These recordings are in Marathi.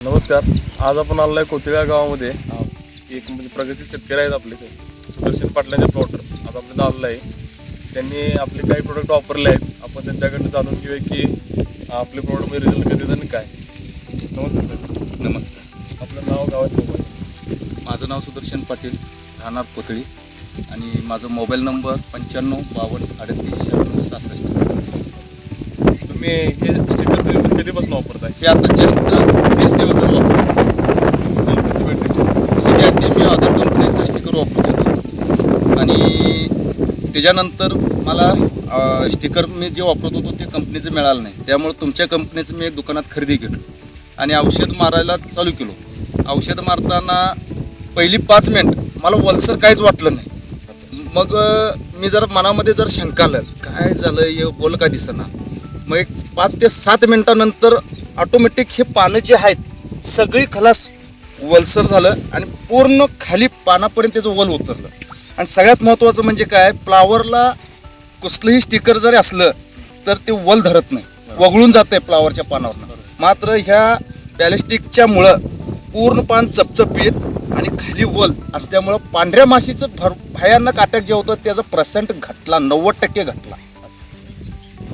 नमस्कार. आज आपण आलो आहे कोथिळा गावामध्ये. एक म्हणजे प्रगती शेतकरी आहेत आपले ते. सुदर्शन पाटलांचे प्लॉटर आज आपल्याला आलेलं आहे. त्यांनी आपले काही प्रोडक्ट वापरले आहेत. आपण त्यांच्याकडनं जाणून घेऊया की आपले प्रोडक्टमध्ये रिझल्ट कधी येतात आणि काय. नमस्कार सर नमस्कार. आपलं नाव गावात मोबाईल. माझं नाव सुदर्शन पाटील राहणार कोथळी. आणि माझा मोबाईल नंबर पंच्याण्णव बावन्न अडतीस शहाण्णव सहासष्ट. तुम्ही हे स्टिकर तुम्ही कधीपासून वापरताय? हे आता जस्ट वीस दिवस झालं वापरतो. त्याच्या म्हणजे आधी मी अदर कंपनीचं स्टिकर वापरत होतो. आणि त्याच्यानंतर मला स्टिकर मी जे वापरत होतो ते कंपनीचं मिळालं नाही. त्यामुळे तुमच्या कंपनीचं मी एक दुकानात खरेदी केलो. आणि औषध मारायला चालू केलो. औषध मारताना पहिली पाच मिनिट मला वलसर काहीच वाटलं नाही. मग मी जर मनामध्ये जर शंका आलं काय झालं? हे बोल का दिसना? मग एक पाच ते सात मिनिटानंतर ऑटोमॅटिक हे पानं जे आहेत सगळी खलास वलसर झालं आणि पूर्ण खाली पानापर्यंत त्याचं वल उतरलं. आणि सगळ्यात महत्त्वाचं म्हणजे काय? फ्लावरला कसलंही स्टिकर जरी असलं तर ते वल धरत नाही. वगळून जाते फ्लावरच्या पानावरनं. मात्र ह्या बॅलिस्टिकच्या मुळं पूर्ण पान चपचपीत आणि खाली वल असल्यामुळं पांढऱ्या माशीचं भर भयानक अटॅक जे होतं त्याचा पर्सेंट घटला नव्वद टक्के घटला.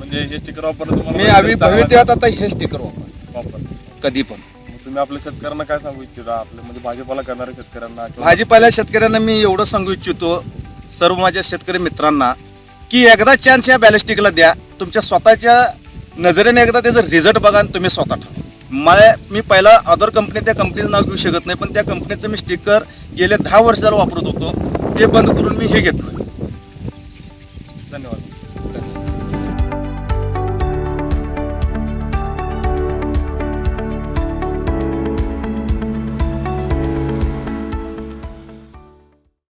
म्हणजे हे स्टिकर वापरलं तुम्हाला मी आम्ही भविष्यात आता हे स्टिकर वापर वापर कधी पण. मग तुम्ही आपल्या शेतकऱ्यांना काय सांगू इच्छिता? आपले म्हणजे भाजीपाला करणाऱ्या शेतकऱ्यांना किंवा भाजीपाल्या शेतकऱ्यांना मी एवढं सांगू इच्छितो सर्व माझ्या शेतकरी मित्रांना की एकदा चान्स या बॅलिस्टिकला द्या. तुमच्या स्वतःच्या नजरेने एकदा त्याचं रिझल्ट बघा आणि तुम्ही स्वतः ठरवा. मला मी पहिला अदर कंपनी त्या कंपनीचं नाव घेऊ शकत नाही पण त्या कंपनीचं मी स्टिकर गेले दहा वर्षाला वापरत होतो. ते बंद करून मी हे घेतलं. धन्यवाद.